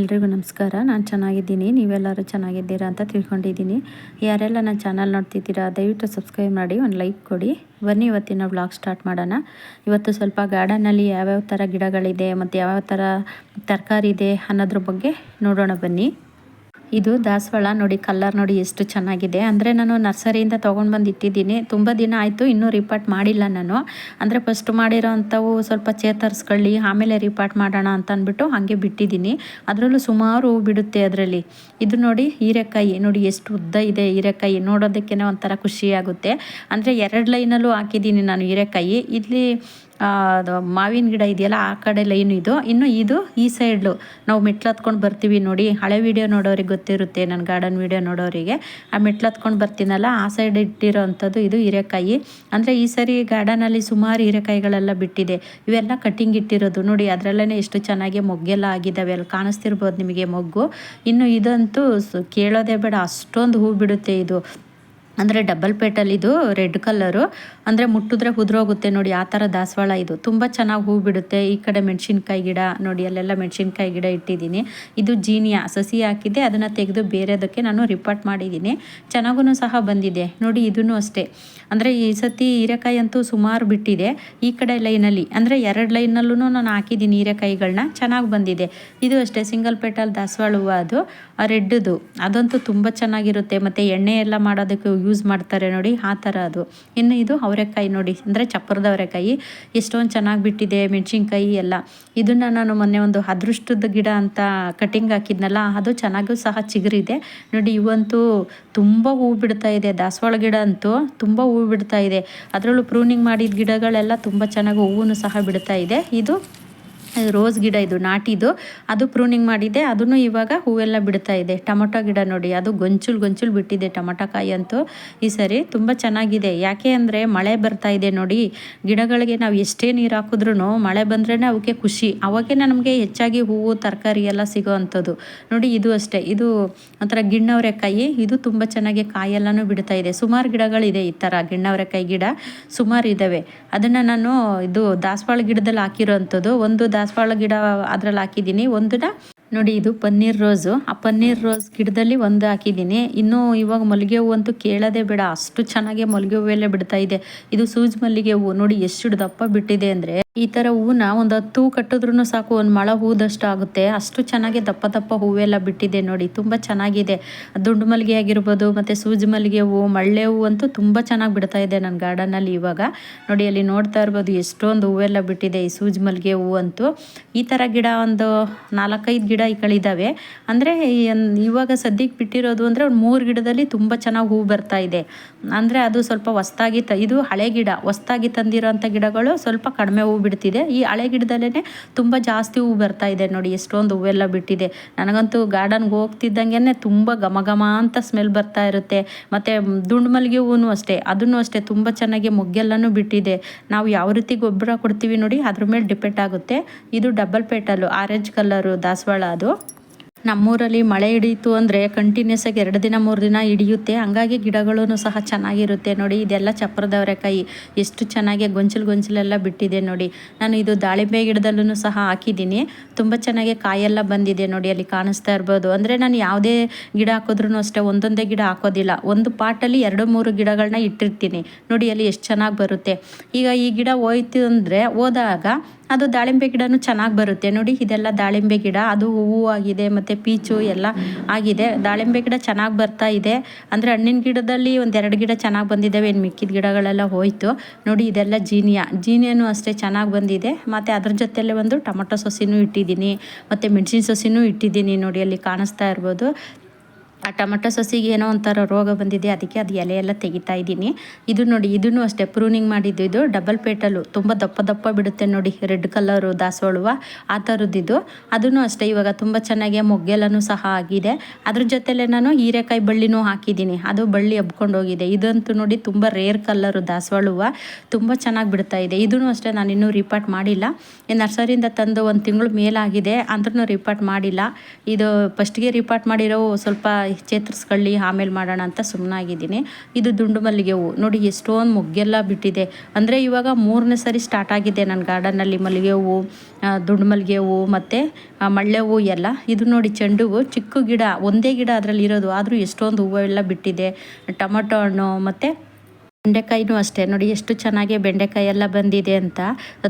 ಎಲ್ರಿಗೂ ನಮಸ್ಕಾರ. ನಾನು ಚೆನ್ನಾಗಿದ್ದೀನಿ. ನೀವೆಲ್ಲರೂ ಚೆನ್ನಾಗಿದ್ದೀರಾ ಅಂತ ತಿಳ್ಕೊಂಡಿದ್ದೀನಿ. ಯಾರೆಲ್ಲ ನನ್ನ ಚಾನಲ್ ನೋಡ್ತಿದ್ದೀರಾ, ದಯವಿಟ್ಟು ಸಬ್ಸ್ಕ್ರೈಬ್ ಮಾಡಿ, ಒಂದು ಲೈಕ್ ಕೊಡಿ. ಬನ್ನಿ ಇವತ್ತಿನ ವ್ಲಾಗ್ ಸ್ಟಾರ್ಟ್ ಮಾಡೋಣ. ಇವತ್ತು ಸ್ವಲ್ಪ ಗಾರ್ಡನಲ್ಲಿ ಯಾವ್ಯಾವ ಥರ ಗಿಡಗಳಿದೆ, ಮತ್ತು ಯಾವ್ಯಾವ ಥರ ತರಕಾರಿ ಇದೆ ಅನ್ನೋದ್ರ ಬಗ್ಗೆ ನೋಡೋಣ ಬನ್ನಿ. ಇದು ದಾಸವಾಳ ನೋಡಿ, ಕಲ್ಲರ್ ನೋಡಿ ಎಷ್ಟು ಚೆನ್ನಾಗಿದೆ. ಅಂದರೆ ನಾನು ನರ್ಸರಿಯಿಂದ ತೊಗೊಂಡು ಬಂದು ಇಟ್ಟಿದ್ದೀನಿ. ತುಂಬ ದಿನ ಆಯಿತು, ಇನ್ನೂ ರಿಪಾರ್ಟ್ ಮಾಡಿಲ್ಲ ನಾನು. ಅಂದರೆ ಫಸ್ಟ್ ಮಾಡಿರೋ ಅಂಥವು ಸ್ವಲ್ಪ ಚೇತರಿಸ್ಕೊಳ್ಳಿ, ಆಮೇಲೆ ರಿಪಾರ್ಟ್ ಮಾಡೋಣ ಅಂತ ಅಂದ್ಬಿಟ್ಟು ಹಾಗೆ ಬಿಟ್ಟಿದ್ದೀನಿ. ಅದರಲ್ಲೂ ಸುಮಾರು ಹೂ ಬಿಡುತ್ತೆ ಅದರಲ್ಲಿ. ಇದು ನೋಡಿ ಹೀರೆಕಾಯಿ, ನೋಡಿ ಎಷ್ಟು ಉದ್ದ ಇದೆ ಹೀರೆಕಾಯಿ. ನೋಡೋದಕ್ಕೇ ಒಂಥರ ಖುಷಿಯಾಗುತ್ತೆ. ಅಂದರೆ ಎರಡು ಲೈನಲ್ಲೂ ಹಾಕಿದ್ದೀನಿ ನಾನು ಹೀರೆಕಾಯಿ. ಇಲ್ಲಿ ಮಾವಿನ ಗಿಡ ಇದೆಯಲ್ಲ, ಆ ಕಡೆ ಲೈನ್ ಇದು. ಇನ್ನು ಇದು ಈ ಸೈಡ್ಲು ನಾವು ಮೆಟ್ಲು ಹತ್ಕೊಂಡು ಬರ್ತೀವಿ ನೋಡಿ. ಹಳೆ ವೀಡಿಯೋ ನೋಡೋರಿಗೆ ಗೊತ್ತಿರುತ್ತೆ ನನ್ನ ಗಾರ್ಡನ್ ವೀಡಿಯೋ ನೋಡೋರಿಗೆ. ಆ ಮೆಟ್ಲು ಹತ್ಕೊಂಡು ಬರ್ತೀನಲ್ಲ, ಆ ಸೈಡ್ ಇಟ್ಟಿರೋ ಅಂಥದ್ದು ಇದು ಹೀರೆಕಾಯಿ. ಅಂದರೆ ಈ ಸರಿ ಗಾರ್ಡನಲ್ಲಿ ಸುಮಾರು ಹೀರೆಕಾಯಿಗಳೆಲ್ಲ ಬಿಟ್ಟಿದೆ. ಇವೆಲ್ಲ ಕಟ್ಟಿಂಗ್ ಇಟ್ಟಿರೋದು. ನೋಡಿ ಅದರಲ್ಲೇ ಎಷ್ಟು ಚೆನ್ನಾಗಿ ಮೊಗ್ಗೆಲ್ಲ ಆಗಿದ್ದಾವೆ. ಅಲ್ಲಿ ಕಾಣಿಸ್ತಿರ್ಬೋದು ನಿಮಗೆ ಮೊಗ್ಗು. ಇನ್ನು ಇದಂತೂ ಕೇಳೋದೇ ಬೇಡ. ಅಷ್ಟೊಂದು ಹೂ ಬಿಡುತ್ತೆ ಇದು. ಅಂದರೆ ಡಬಲ್ ಇದು ರೆಡ್ ಕಲರು. ಅಂದರೆ ಮುಟ್ಟಿದ್ರೆ ಉದುರೋಗುತ್ತೆ ನೋಡಿ, ಆ ಥರ ದಾಸವಾಳ ಇದು. ತುಂಬ ಚೆನ್ನಾಗಿ ಹೂ ಬಿಡುತ್ತೆ. ಈ ಕಡೆ ಮೆಣಸಿನ್ಕಾಯಿ ಗಿಡ ನೋಡಿ, ಅಲ್ಲೆಲ್ಲ ಮೆಣಸಿನ್ಕಾಯಿ ಗಿಡ ಇಟ್ಟಿದ್ದೀನಿ. ಇದು ಜೀನಿಯಾ, ಸಸಿ ಹಾಕಿದ್ದೆ. ಅದನ್ನು ತೆಗೆದು ಬೇರೆದಕ್ಕೆ ನಾನು ರಿಪೋರ್ಟ್ ಮಾಡಿದ್ದೀನಿ. ಚೆನ್ನಾಗೂ ಸಹ ಬಂದಿದೆ. ನೋಡಿ ಇದೂ ಅಷ್ಟೇ. ಅಂದರೆ ಈ ಸತಿ ಹೀರೆಕಾಯಿ ಅಂತೂ ಸುಮಾರು ಬಿಟ್ಟಿದೆ. ಈ ಕಡೆ ಲೈನಲ್ಲಿ, ಅಂದರೆ ಎರಡು ಲೈನಲ್ಲೂ ನಾನು ಹಾಕಿದ್ದೀನಿ ಹೀರೆಕಾಯಿಗಳನ್ನ ಚೆನ್ನಾಗಿ ಬಂದಿದೆ. ಇದು ಅಷ್ಟೇ, ಸಿಂಗಲ್ ಪೆಟಲ್ ದಾಸವಾಳ ಹೂವು ಅದು. ರೆಡ್ದು ಅದಂತೂ ತುಂಬ ಚೆನ್ನಾಗಿರುತ್ತೆ. ಮತ್ತು ಎಣ್ಣೆ ಎಲ್ಲ ಮಾಡೋದಕ್ಕೆ ಯೂಸ್ ಮಾಡ್ತಾರೆ ನೋಡಿ, ಆ ಥರ ಅದು. ಇನ್ನು ಇದು ಅವರೆಕಾಯಿ ನೋಡಿ, ಅಂದರೆ ಚಪ್ಪರದ ಅವರೆಕಾಯಿ. ಎಷ್ಟೊಂದು ಚೆನ್ನಾಗಿ ಬಿಟ್ಟಿದೆ ಮೆಣಸಿನ್ಕಾಯಿ ಎಲ್ಲ. ಇದನ್ನು ನಾನು ಮೊನ್ನೆ ಒಂದು ಅದೃಷ್ಟದ ಗಿಡ ಅಂತ ಕಟಿಂಗ್ ಹಾಕಿದ್ನಲ್ಲ, ಅದು ಚೆನ್ನಾಗೂ ಸಹ ಚಿಗುರಿದೆ. ನೋಡಿ, ಇವಂತೂ ತುಂಬ ಹೂ ಬಿಡ್ತಾ ಇದೆ. ದಾಸವಾಳ ಗಿಡ ಅಂತೂ ತುಂಬ ಹೂ ಬಿಡ್ತಾ ಇದೆ. ಅದರಲ್ಲೂ ಪ್ರೂನಿಂಗ್ ಮಾಡಿದ ಗಿಡಗಳೆಲ್ಲ ತುಂಬ ಚೆನ್ನಾಗಿ ಹೂವು ಸಹ ಬಿಡ್ತಾ ಇದೆ. ಇದು ರೋಸ್ ಗಿಡ ಇದು ನಾಟಿದು ಅದು ಪ್ರೂನಿಂಗ್ ಮಾಡಿದೆ ಅದನ್ನು ಇವಾಗ ಹೂವೆಲ್ಲ ಬಿಡ್ತಾ ಇದೆ. ಟೊಮೊಟೊ ಗಿಡ ನೋಡಿ, ಅದು ಗೊಂಚುಲ್ ಗೊಂಚುಲ್ ಬಿಟ್ಟಿದೆ ಟೊಮೊಟೊ ಕಾಯಿ ಅಂತೂ ಈ ಸರಿ. ತುಂಬ ಚೆನ್ನಾಗಿದೆ. ಯಾಕೆ ಅಂದರೆ ಮಳೆ ಬರ್ತಾ ಇದೆ ನೋಡಿ, ಗಿಡಗಳಿಗೆ ನಾವು ಎಷ್ಟೇ ನೀರು ಹಾಕಿದ್ರೂ ಮಳೆ ಬಂದ್ರೇ ಅವಕ್ಕೆ ಖುಷಿ. ಅವಾಗೇ ನಮಗೆ ಹೆಚ್ಚಾಗಿ ಹೂವು, ತರಕಾರಿ ಎಲ್ಲ ಸಿಗೋ ಅಂಥದ್ದು. ನೋಡಿ, ಇದು ಅಷ್ಟೇ. ಇದು ಒಂಥರ ಗಿಣ್ಣವರೆಕಾಯಿ. ಇದು ತುಂಬ ಚೆನ್ನಾಗಿ ಕಾಯೆಲ್ಲನೂ ಬಿಡ್ತಾ ಇದೆ. ಸುಮಾರು ಗಿಡಗಳಿದೆ ಈ ಥರ ಗಿಣ್ಣವರೆಕಾಯಿ ಗಿಡ. ಸುಮಾರು ಇದ್ದಾವೆ ಅದನ್ನು ನಾನು ಇದು ದಾಸವಾಳ ಗಿಡದಲ್ಲಿ ಹಾಕಿರೋ ಅಂಥದ್ದು. ಒಂದು ದಾಸವಾಳ ಗಿಡ ಅದ್ರಲ್ಲಿ ಹಾಕಿದ್ದೀನಿ. ಒಂದನ್ನ ನೋಡಿ ಇದು ಪನ್ನೀರ್ ರೋಸು. ಆ ಪನ್ನೀರ್ ರೋಸ್ ಗಿಡದಲ್ಲಿ ಒಂದು ಹಾಕಿದ್ದೀನಿ. ಇನ್ನು ಇವಾಗ ಮಲ್ಲಿಗೆ ಹೂವು ಅಂತೂ ಕೇಳೋದೇ ಬೇಡ. ಅಷ್ಟು ಚೆನ್ನಾಗಿ ಮಲ್ಲಿಗೆ ಹೂವೆಲ್ಲ ಬಿಡ್ತಾ ಇದೆ. ಇದು ಸೂಜ್ ಮಲ್ಲಿಗೆ ಹೂವು. ನೋಡಿ ಎಷ್ಟು ದಪ್ಪ ಬಿಟ್ಟಿದೆ ಅಂದರೆ ಈ ಥರ ಹೂವನ್ನ ಒಂದು ಹತ್ತು ಕಟ್ಟಿದ್ರೂ ಸಾಕು, ಒಂದು ಮಳೆ ಹೂದಷ್ಟು ಆಗುತ್ತೆ. ಅಷ್ಟು ಚೆನ್ನಾಗಿ ದಪ್ಪ ದಪ್ಪ ಹೂವೆಲ್ಲ ಬಿಟ್ಟಿದೆ ನೋಡಿ, ತುಂಬ ಚೆನ್ನಾಗಿದೆ. ದುಂಡು ಮಲ್ಲಿಗೆ ಆಗಿರ್ಬೋದು, ಮತ್ತು ಸೂಜಿ ಮಲ್ಲಿಗೆ ಹೂವು ಮಳ್ಳೆ ಹೂವು ಅಂತೂ ತುಂಬ ಚೆನ್ನಾಗಿ ಬಿಡ್ತಾ ಇದೆ ನನ್ನ ಗಾರ್ಡನಲ್ಲಿ ಇವಾಗ. ನೋಡಿ, ಅಲ್ಲಿ ನೋಡ್ತಾ ಇರ್ಬೋದು ಎಷ್ಟೊಂದು ಹೂವೆಲ್ಲ ಬಿಟ್ಟಿದೆ ಈ ಸೂಜಿ ಮಲ್ಲಿಗೆ ಹೂವು ಅಂತೂ. ಈ ಥರ ಗಿಡ ಒಂದು ನಾಲ್ಕೈದು ಗಿಡ ಇದ್ದಾವೆ ಅಂದರೆ ಇವಾಗ ಸದ್ಯಕ್ಕೆ ಬಿಟ್ಟಿರೋದು ಅಂದರೆ ಒಂದು ಮೂರು ಗಿಡದಲ್ಲಿ ತುಂಬ ಚೆನ್ನಾಗಿ ಹೂವು ಬರ್ತಾ ಇದೆ. ಅಂದರೆ ಅದು ಸ್ವಲ್ಪ ಹೊಸ್ದಾಗಿ ಇದು ಹಳೆ ಗಿಡ. ಹೊಸ್ದಾಗಿ ತಂದಿರೋಂಥ ಗಿಡಗಳು ಸ್ವಲ್ಪ ಕಡಿಮೆ ಹೂವು ಬಿಡ್ತಿದೆ. ಈ ಹಳೆ ಗಿಡದಲ್ಲೇ ತುಂಬ ಜಾಸ್ತಿ ಹೂವು ಬರ್ತಾ ಇದೆ ನೋಡಿ, ಎಷ್ಟೊಂದು ಹೂವೆಲ್ಲ ಬಿಟ್ಟಿದೆ. ನನಗಂತೂ ಗಾರ್ಡನ್ಗೆ ಹೋಗ್ತಿದ್ದಂಗೆ ತುಂಬ ಘಮ ಘಮ ಅಂತ ಸ್ಮೆಲ್ ಬರ್ತಾ ಇರುತ್ತೆ. ಮತ್ತು ದುಂಡು ಮಲ್ಲಿಗೆ ಹೂವು ಅಷ್ಟೇ, ಅದನ್ನು ಅಷ್ಟೇ ತುಂಬ ಚೆನ್ನಾಗಿ ಮೊಗ್ಗೆಲ್ಲನೂ ಬಿಟ್ಟಿದೆ. ನಾವು ಯಾವ ರೀತಿ ಗೊಬ್ಬರ ಕೊಡ್ತೀವಿ ನೋಡಿ, ಅದ್ರ ಮೇಲೆ ಡಿಪೆಂಡ್ ಆಗುತ್ತೆ. ಇದು ಡಬಲ್ ಪೇಟಲ್ಲು ಆರೆಂಜ್ ಕಲರು ದಾಸವಾಳ ಅದು. ನಮ್ಮೂರಲ್ಲಿ ಮಳೆ ಹಿಡಿಯಿತು ಅಂದರೆ ಕಂಟಿನ್ಯೂಸ್ ಆಗಿ ಎರಡು ದಿನ, ಮೂರು ದಿನ ಹಿಡಿಯುತ್ತೆ. ಹಂಗಾಗಿ ಗಿಡಗಳೂ ಸಹ ಚೆನ್ನಾಗಿರುತ್ತೆ ನೋಡಿ. ಇದೆಲ್ಲ ಚಪ್ಪರದವರೆಕಾಯಿ ಎಷ್ಟು ಚೆನ್ನಾಗಿ ಗೊಂಚಲು ಗೊಂಚಲೆಲ್ಲ ಬಿಟ್ಟಿದೆ ನೋಡಿ. ನಾನು ಇದು ದಾಳಿಂಬೆ ಗಿಡದಲ್ಲೂ ಸಹ ಹಾಕಿದ್ದೀನಿ. ತುಂಬ ಚೆನ್ನಾಗಿ ಕಾಯೆಲ್ಲ ಬಂದಿದೆ ನೋಡಿ, ಅಲ್ಲಿ ಕಾಣಿಸ್ತಾ ಇರ್ಬೋದು. ಅಂದರೆ ನಾನು ಯಾವುದೇ ಗಿಡ ಹಾಕಿದ್ರೂ ಅಷ್ಟೇ, ಒಂದೊಂದೇ ಗಿಡ ಹಾಕೋದಿಲ್ಲ. ಒಂದು ಪಾಟಲ್ಲಿ ಎರಡು, ಮೂರು ಗಿಡಗಳನ್ನ ಇಟ್ಟಿರ್ತೀನಿ. ನೋಡಿ ಅಲ್ಲಿ ಎಷ್ಟು ಚೆನ್ನಾಗಿ ಬರುತ್ತೆ. ಈಗ ಈ ಗಿಡ ಹೋಯ್ತು ಅಂದರೆ ಹೋದಾಗ ಅದು ದಾಳಿಂಬೆ ಗಿಡನೂ ಚೆನ್ನಾಗಿ ಬರುತ್ತೆ. ನೋಡಿ, ಇದೆಲ್ಲ ದಾಳಿಂಬೆ ಗಿಡ. ಅದು ಹೂವು ಆಗಿದೆ, ಮತ್ತು ಪೀಚು ಎಲ್ಲ ಆಗಿದೆ. ದಾಳಿಂಬೆ ಗಿಡ ಚೆನ್ನಾಗಿ ಬರ್ತಾ ಇದೆ. ಅಂದರೆ ಹಣ್ಣಿನ ಗಿಡದಲ್ಲಿ ಒಂದೆರಡು ಗಿಡ ಚೆನ್ನಾಗಿ ಬಂದಿದ್ದಾವೆ ಇನ್ನು ಮಿಕ್ಕಿದ ಗಿಡಗಳೆಲ್ಲ ಹೋಯಿತು. ನೋಡಿ, ಇದೆಲ್ಲ ಜೀನಿಯಾ. ಜೀನಿಯನು ಅಷ್ಟೇ ಚೆನ್ನಾಗಿ ಬಂದಿದೆ. ಮತ್ತು ಅದ್ರ ಜೊತೆಯಲ್ಲೇ ಒಂದು ಟೊಮೊಟೊ ಸೊಸಿನೂ ಇಟ್ಟಿದ್ದೀನಿ. ಮತ್ತು ಮೆಣಸಿನ ಸೊಸಿನೂ ಇಟ್ಟಿದ್ದೀನಿ. ನೋಡಿ, ಅಲ್ಲಿ ಕಾಣಿಸ್ತಾ ಇರ್ಬೋದು. ಆ ಟೊಮೆಟೊ ಸಸಿಗೆ ಏನೋ ಒಂಥರ ರೋಗ ಬಂದಿದೆ, ಅದಕ್ಕೆ ಅದು ಎಲೆಯೆಲ್ಲ ತೆಗಿತಾ ಇದ್ದೀನಿ. ಇದು ನೋಡಿ, ಇದನ್ನು ಅಷ್ಟೇ ಪ್ರೂನಿಂಗ್ ಮಾಡಿದ್ದು, ಇದು ಡಬಲ್ ಪೇಟಲು ತುಂಬ ದಪ್ಪ ದಪ್ಪ ಬಿಡುತ್ತೆ ನೋಡಿ, ರೆಡ್ ಕಲರು ದಾಸವಾಳುವ ಆ ಥರದ್ದಿದ್ದು ಅದನ್ನು ಅಷ್ಟೇ, ಇವಾಗ ತುಂಬ ಚೆನ್ನಾಗಿ ಮೊಗ್ಗೆಲ್ಲನೂ ಸಹ ಆಗಿದೆ. ಅದ್ರ ಜೊತೆಲೆ ನಾನು ಹೀರೆಕಾಯಿ ಬಳ್ಳಿನೂ ಹಾಕಿದ್ದೀನಿ. ಅದು ಬಳ್ಳಿ ಹಬ್ಕೊಂಡು ಹೋಗಿದೆ. ಇದಂತೂ ನೋಡಿ ತುಂಬ ರೇರ್ ಕಲರು ದಾಸವಾಳುವ ತುಂಬ ಚೆನ್ನಾಗಿ ಬಿಡ್ತಾ ಇದೆ. ಇದನ್ನು ಅಷ್ಟೇ ನಾನು ಇನ್ನೂ ರಿಪಾರ್ಟ್ ಮಾಡಿಲ್ಲ. ಈ ನರ್ಸರಿಯಿಂದ ತಂದು ಒಂದು ತಿಂಗಳು ಮೇಲಾಗಿದೆ ಅಂದ್ರೂ ರಿಪಾರ್ಟ್ ಮಾಡಿಲ್ಲ. ಇದು ಫಸ್ಟ್ಗೆ ರಿಪಾರ್ಟ್ ಮಾಡಿರೋ ಸ್ವಲ್ಪ ಚೇತರಿಸ್ಕೊಳ್ಳಿ, ಆಮೇಲೆ ಮಾಡೋಣ ಅಂತ ಸುಮ್ಮನಾಗಿದ್ದೀನಿ ಇದು ದುಂಡು ಮಲ್ಲಿಗೆ ಹೂವು ನೋಡಿ, ಎಷ್ಟೊಂದು ಮೊಗ್ಗೆಲ್ಲ ಬಿಟ್ಟಿದೆ. ಅಂದರೆ ಇವಾಗ ಮೂರನೇ ಸರಿ ಸ್ಟಾರ್ಟ್ ಆಗಿದೆ ನನ್ನ ಗಾರ್ಡನ್ನಲ್ಲಿ ಮಲ್ಲಿಗೆ ಹೂವು ದುಂಡು ಮಲ್ಲಿಗೆ ಹೂವು ಮತ್ತು ಮಳ್ಳೆ ಹೂವು ಎಲ್ಲ. ಇದು ನೋಡಿ ಚೆಂಡು ಹೂವು ಚಿಕ್ಕ ಗಿಡ, ಒಂದೇ ಗಿಡ ಅದರಲ್ಲಿ ಇರೋದು. ಆದರೂ ಎಷ್ಟೊಂದು ಹೂವು ಎಲ್ಲ ಬಿಟ್ಟಿದೆ. ಟೊಮೊಟೊ ಹಣ್ಣು ಮತ್ತು ಬೆಂಡೆಕಾಯಿನೂ ಅಷ್ಟೇ. ನೋಡಿ, ಎಷ್ಟು ಚೆನ್ನಾಗಿ ಬೆಂಡೆಕಾಯಿ ಎಲ್ಲ ಬಂದಿದೆ ಅಂತ.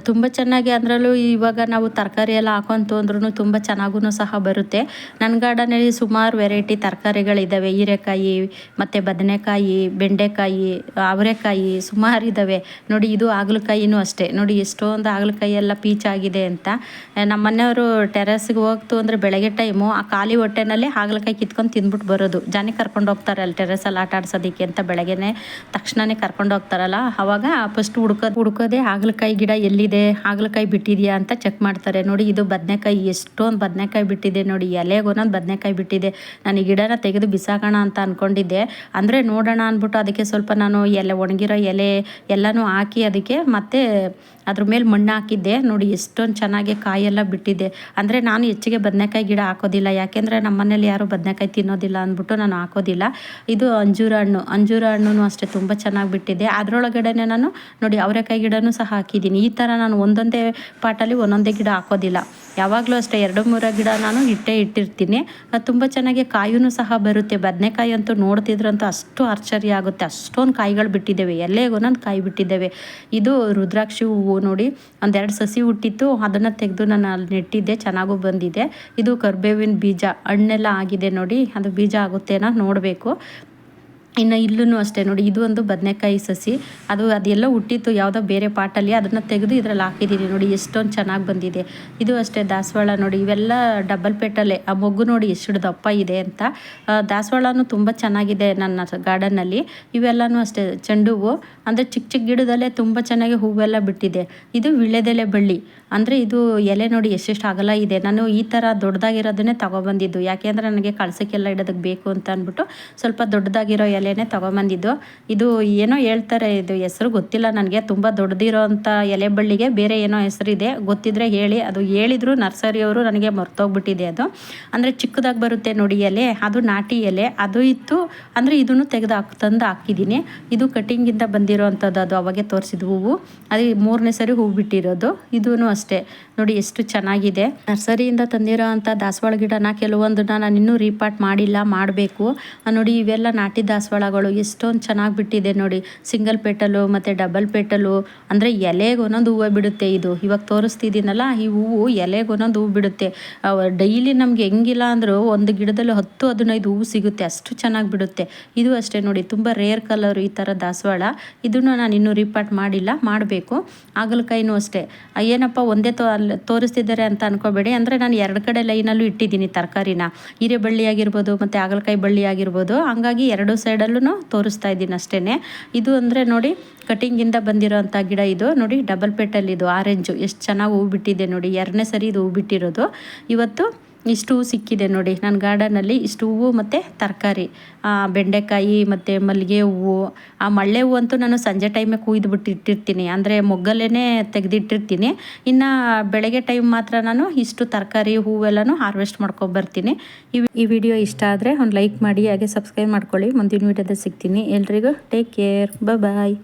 ತುಂಬ ಚೆನ್ನಾಗಿ ಅದರಲ್ಲೂ ಇವಾಗ ನಾವು ತರಕಾರಿ ಎಲ್ಲ ಹಾಕೊಂತು ಅಂದ್ರೂ ತುಂಬ ಚೆನ್ನಾಗೂ ಸಹ ಬರುತ್ತೆ. ನನ್ನ ಗಾರ್ಡನಲ್ಲಿ ಸುಮಾರು ವೆರೈಟಿ ತರಕಾರಿಗಳಿದ್ದಾವೆ ಹೀರೆಕಾಯಿ, ಮತ್ತು ಬದನೆಕಾಯಿ, ಬೆಂಡೆಕಾಯಿ, ಅವರೆಕಾಯಿ ಸುಮಾರು ಇದ್ದಾವೆ ನೋಡಿ, ಇದು ಹಾಗಲಕಾಯಿನೂ ಅಷ್ಟೇ. ನೋಡಿ, ಎಷ್ಟೊಂದು ಹಾಗಲಕಾಯಿ ಎಲ್ಲ ಪೀಚಾಗಿದೆ ಅಂತ. ನಮ್ಮ ಮನೆಯವರು ಟೆರೆಸ್ಗೆ ಹೋಗ್ತು ಅಂದರೆ ಬೆಳಗ್ಗೆ ಟೈಮು ಆ ಖಾಲಿ ಹೊಟ್ಟೆನಲ್ಲಿ ಹಾಗಲಕಾಯಿ ಕಿತ್ಕೊಂಡು ತಿಂದ್ಬಿಟ್ಟು ಬರೋದು. ಜಾನಿ ಕರ್ಕೊಂಡು ಹೋಗ್ತಾರೆ ಅಲ್ಲಿ ಟೆರೆಸಲ್ಲಿ ಆಟ ಆಡ್ಸೋದಕ್ಕೆ ಅಂತ ಬೆಳಗ್ಗೆನೆ. ತಕ್ಷಣನೇ ಕರ್ಕೊಂಡು ಹೋಗ್ತಾರಲ್ಲ, ಅವಾಗ ಫಸ್ಟ್ ಹುಡ್ಕೋದು, ಹುಡ್ಕೋದೆ ಹಾಗಲಕಾಯಿ ಗಿಡ ಎಲ್ಲಿದೆ, ಹಾಗಲಕಾಯಿ ಬಿಟ್ಟಿದೆಯಾ ಅಂತ ಚೆಕ್ ಮಾಡ್ತಾರೆ. ನೋಡಿ, ಇದು ಬದನೆಕಾಯಿ, ಎಷ್ಟೊಂದು ಬದನೆಕಾಯಿ ಬಿಟ್ಟಿದೆ ನೋಡಿ, ಎಲೆಗೆ ಒಂದೊಂದು ಬದನೆಕಾಯಿ ಬಿಟ್ಟಿದೆ. ನಾನು ಈ ಗಿಡನ ತೆಗೆದು ಬಿಸಾಕೋಣ ಅಂತ ಅಂದ್ಕೊಂಡಿದ್ದೆ ಅಂದರೆ ನೋಡೋಣ ಅಂದ್ಬಿಟ್ಟು ಅದಕ್ಕೆ ಸ್ವಲ್ಪ ನಾನು ಎಲೆ ಒಣಗಿರೋ ಎಲೆ ಎಲ್ಲನೂ ಹಾಕಿ ಅದಕ್ಕೆ ಮತ್ತೆ ಅದ್ರ ಮೇಲೆ ಮಣ್ಣು ಹಾಕಿದ್ದೆ. ನೋಡಿ ಎಷ್ಟೊಂದು ಚೆನ್ನಾಗಿ ಕಾಯೆಲ್ಲ ಬಿಟ್ಟಿದೆ ಅಂದರೆ ನಾನು ಹೆಚ್ಚಿಗೆ ಬದನೆಕಾಯಿ ಗಿಡ ಹಾಕೋದಿಲ್ಲ. ಯಾಕೆಂದರೆ ನಮ್ಮ ಮನೇಲಿ ಯಾರು ಬದನೆಕಾಯಿ ತಿನ್ನೋದಿಲ್ಲ ಅಂದ್ಬಿಟ್ಟು ನಾನು ಹಾಕೋದಿಲ್ಲ. ಇದು ಅಂಜೂರ ಹಣ್ಣು. ಅಂಜೂರ ಹಣ್ಣು ಅಷ್ಟೇ ತುಂಬ ಚೆನ್ನಾಗಿ ಬಿಟ್ಟಿದೆ. ಅದರೊಳಗಡೆನೆ ನಾನು ನೋಡಿ ಅವರೆಕಾಯಿ ಗಿಡನೂ ಸಹ ಹಾಕಿದ್ದೀನಿ. ಈ ಥರ ನಾನು ಒಂದೊಂದೇ ಪಾಟಲ್ಲಿ ಒಂದೊಂದೇ ಗಿಡ ಹಾಕೋದಿಲ್ಲ. ಯಾವಾಗಲೂ ಅಷ್ಟೇ ಎರಡು ಮೂರು ಗಿಡ ನಾನು ಇಟ್ಟೇ ಇಟ್ಟಿರ್ತೀನಿ. ತುಂಬ ಚೆನ್ನಾಗಿ ಕಾಯೂ ಸಹ ಬರುತ್ತೆ. ಬದನೆಕಾಯಿ ಅಂತೂ ನೋಡ್ತಿದ್ರಂತೂ ಅಷ್ಟು ಆಶ್ಚರ್ಯ ಆಗುತ್ತೆ. ಅಷ್ಟೊಂದು ಕಾಯಿಗಳು ಬಿಟ್ಟಿದ್ದೇವೆ. ಎಲ್ಲೇ ಒಂದೊಂದು ಕಾಯಿ ಬಿಟ್ಟಿದ್ದೇವೆ. ಇದು ರುದ್ರಾಕ್ಷಿ ಹೂವು ನೋಡಿ. ಒಂದೆರಡು ಸಸಿ ಹುಟ್ಟಿತ್ತು. ಅದನ್ನು ತೆಗೆದು ನಾನು ಅಲ್ಲಿ ನೆಟ್ಟಿದ್ದೆ. ಚೆನ್ನಾಗೂ ಬಂದಿದೆ. ಇದು ಕರ್ಬೇವಿನ ಬೀಜ. ಹಣ್ಣೆಲ್ಲ ಆಗಿದೆ ನೋಡಿ. ಅದು ಬೀಜ ಆಗುತ್ತೇನೋ ನೋಡಬೇಕು. ಇನ್ನು ಇಲ್ಲೂ ಅಷ್ಟೇ ನೋಡಿ, ಇದು ಒಂದು ಬದನೆಕಾಯಿ ಸಸಿ. ಅದು ಅದೆಲ್ಲ ಹುಟ್ಟಿತ್ತು ಯಾವುದೋ ಬೇರೆ ಪಾಟಲ್ಲಿ, ಅದನ್ನು ತೆಗೆದು ಇದರಲ್ಲಿ ಹಾಕಿದ್ದೀನಿ ನೋಡಿ, ಎಷ್ಟೊಂದು ಚೆನ್ನಾಗಿ ಬಂದಿದೆ. ಇದು ಅಷ್ಟೇ ದಾಸವಾಳ ನೋಡಿ, ಇವೆಲ್ಲ ಡಬಲ್ ಪೆಟ್ಟಲ್ಲೇ. ಆ ಮೊಗ್ಗು ನೋಡಿ ಎಷ್ಟು ದಪ್ಪ ಇದೆ ಅಂತ. ದಾಸವಾಳನೂ ತುಂಬ ಚೆನ್ನಾಗಿದೆ ನನ್ನ ಗಾರ್ಡನ್ನಲ್ಲಿ ಇವೆಲ್ಲನೂ ಅಷ್ಟೇ ಚೆಂಡು ಹೂವು ಅಂದರೆ ಚಿಕ್ಕ ಚಿಕ್ಕ ಗಿಡದಲ್ಲೇ ತುಂಬ ಚೆನ್ನಾಗಿ ಹೂವೆಲ್ಲ ಬಿಟ್ಟಿದೆ. ಇದು ವಿಳೆದೆಲೆ ಬಳ್ಳಿ. ಅಂದರೆ ಇದು ಎಲೆ ನೋಡಿ ಎಷ್ಟೆಷ್ಟು ಅಗಲ ಇದೆ. ನಾನು ಈ ಥರ ದೊಡ್ಡದಾಗಿರೋದನ್ನೇ ತೊಗೊಬಂದಿದ್ದು. ಯಾಕೆಂದರೆ ನನಗೆ ಕಳಸಕ್ಕೆಲ್ಲ ಇಡೋದಕ್ಕೆ ಬೇಕು ಅಂತ ಅಂದ್ಬಿಟ್ಟು ಸ್ವಲ್ಪ ದೊಡ್ಡದಾಗಿರೋ ಎಲೆನೇ ತೊಗೊಂಬಂದಿದ್ದು. ಇದು ಏನೋ ಹೇಳ್ತಾರೆ, ಇದು ಹೆಸರು ಗೊತ್ತಿಲ್ಲ ನನಗೆ. ತುಂಬ ದೊಡ್ಡದಿರೋ ಅಂಥ ಎಲೆ ಬಳ್ಳಿಗೆ ಬೇರೆ ಏನೋ ಹೆಸರಿದೆ. ಗೊತ್ತಿದ್ರೆ ಹೇಳಿ. ಅದು ಹೇಳಿದ್ರು ನರ್ಸರಿಯವರು ನನಗೆ ಮರ್ತೋಗ್ಬಿಟ್ಟಿದೆ ಅದು. ಅಂದರೆ ಚಿಕ್ಕದಾಗಿ ಬರುತ್ತೆ ನೋಡಿ ಎಲೆ. ಅದು ನಾಟಿ ಎಲೆ. ಅದು ಇತ್ತು. ಅಂದರೆ ಇದನ್ನು ತೆಗೆದು ಹಾಕಿ, ತಂದು ಹಾಕಿದ್ದೀನಿ. ಇದು ಕಟಿಂಗಿಂದ ಬಂದಿರೋ ಅಂಥದ್ದು ಅದು ಅವಾಗೆ ತೋರಿಸಿದ ಹೂವು. ಅದು ಮೂರನೇ ಸರಿ ಹೂವು ಬಿಟ್ಟಿರೋದು. ಇದೂ ಅಷ್ಟೇ. ನೋಡಿ ಎಷ್ಟು ಚೆನ್ನಾಗಿದೆ. ನರ್ಸರಿಯಿಂದ ತಂದಿರೋ ಅಂಥ ದಾಸವಾಳ ಗಿಡನ ಕೆಲವೊಂದನ್ನ ನಾನು ಇನ್ನೂ ರೀಪಾಟ್ ಮಾಡಿಲ್ಲ, ಮಾಡಬೇಕು. ನೋಡಿ ಇವೆಲ್ಲ ನಾಟಿ ದಾಸವಾಳಗಳು ಎಷ್ಟೊಂದು ಚೆನ್ನಾಗಿ ಬಿಟ್ಟಿದೆ ನೋಡಿ. ಸಿಂಗಲ್ ಪೆಟಲು ಮತ್ತು ಡಬಲ್ ಪೆಟಲು ಅಂದರೆ ಎಲೆಗೆ ಒಂದೊಂದು ಹೂವು ಬಿಡುತ್ತೆ ಇದು. ಇವಾಗ ತೋರಿಸ್ತಿದ್ದೀನಲ್ಲ ಈ ಹೂವು ಎಲೆಗೆ ಒಂದೊಂದು ಹೂವು ಬಿಡುತ್ತೆ. ಡೈಲಿ ನಮ್ಗೆ ಹೆಂಗಿಲ್ಲ ಅಂದರೂ ಒಂದು ಗಿಡದಲ್ಲಿ ಹತ್ತು ಹದಿನೈದು ಹೂವು ಸಿಗುತ್ತೆ, ಅಷ್ಟು ಚೆನ್ನಾಗಿ ಬಿಡುತ್ತೆ. ಇದು ಅಷ್ಟೇ ನೋಡಿ, ತುಂಬ ರೇರ್ ಕಲರ್ ಈ ಥರ ದಾಸವಾಳ. ಇದನ್ನು ನಾನು ಇನ್ನೂ ರಿಪಾರ್ಟ್ ಮಾಡಿಲ್ಲ, ಮಾಡಬೇಕು. ಹಾಗಲಕಾಯಿನೂ ಅಷ್ಟೇ. ಏನಪ್ಪ, ಒಂದೇ ತೋ ಅಲ್ಲಿ ತೋರಿಸ್ತಿದ್ದಾರೆ ಅಂತ ಅನ್ಕೋಬೇಡಿ. ಅಂದರೆ ನಾನು ಎರಡು ಕಡೆ ಲೈನಲ್ಲೂ ಇಟ್ಟಿದ್ದೀನಿ ತರಕಾರಿನ. ಹೀರೆ ಬಳ್ಳಿ ಆಗಿರ್ಬೋದು ಮತ್ತು ಹಾಗಲಕಾಯಿ ಬಳ್ಳಿ ಆಗಿರ್ಬೋದು. ಹಂಗಾಗಿ ಎರಡು ಸೈಡಲ್ಲೂ ತೋರಿಸ್ತಾ ಇದ್ದೀನಿ ಅಷ್ಟೇ ಇದು ಅಂದರೆ ನೋಡಿ ಕಟಿಂಗಿಂದ ಬಂದಿರೋಂಥ ಗಿಡ ಇದು. ನೋಡಿ ಡಬಲ್ ಪೇಟಲ್ಲಿದು ಆರೆಂಜು ಎಷ್ಟು ಚೆನ್ನಾಗಿ ಹೂ ಬಿಟ್ಟಿದೆ ನೋಡಿ. ಎರಡನೇ ಸರಿ ಇದು ಹೂ ಬಿಟ್ಟಿರೋದು. ಇವತ್ತು ಇಷ್ಟು ಸಿಕ್ಕಿದೆ ನೋಡಿ. ನನ್ನ ಗಾರ್ಡನಲ್ಲಿ ಇಷ್ಟು ಹೂವು ಮತ್ತು ತರಕಾರಿ ಬೆಂಡೆಕಾಯಿ ಮತ್ತು ಮಲ್ಲಿಗೆ ಹೂವು, ಆ ಮಳ್ಳೆ ಹೂವು ಅಂತೂ ನಾನು ಸಂಜೆ ಟೈಮೇ ಕುಯ್ದುಬಿಟ್ಟು ಇಟ್ಟಿರ್ತೀನಿ ಅಂದರೆ ಮೊಗ್ಗಲ್ಲೇ ತೆಗೆದಿಟ್ಟಿರ್ತೀನಿ. ಇನ್ನು ಬೆಳಗ್ಗೆ ಟೈಮ್ ಮಾತ್ರ ನಾನು ಇಷ್ಟು ತರಕಾರಿ ಹೂವೆಲ್ಲನೂ ಹಾರ್ವೆಸ್ಟ್ ಮಾಡ್ಕೊಬರ್ತೀನಿ ಈ ವಿಡಿಯೋ ಇಷ್ಟ ಆದರೆ ಒಂದು ಲೈಕ್ ಮಾಡಿ, ಹಾಗೆ ಸಬ್ಸ್ಕ್ರೈಬ್ ಮಾಡ್ಕೊಳ್ಳಿ. ಮುಂದಿನ ವೀಡಿಯೋದಲ್ಲಿ ಸಿಗ್ತೀನಿ. ಎಲ್ರಿಗೂ ಟೇಕ್ ಕೇರ್ ಬಾಯ್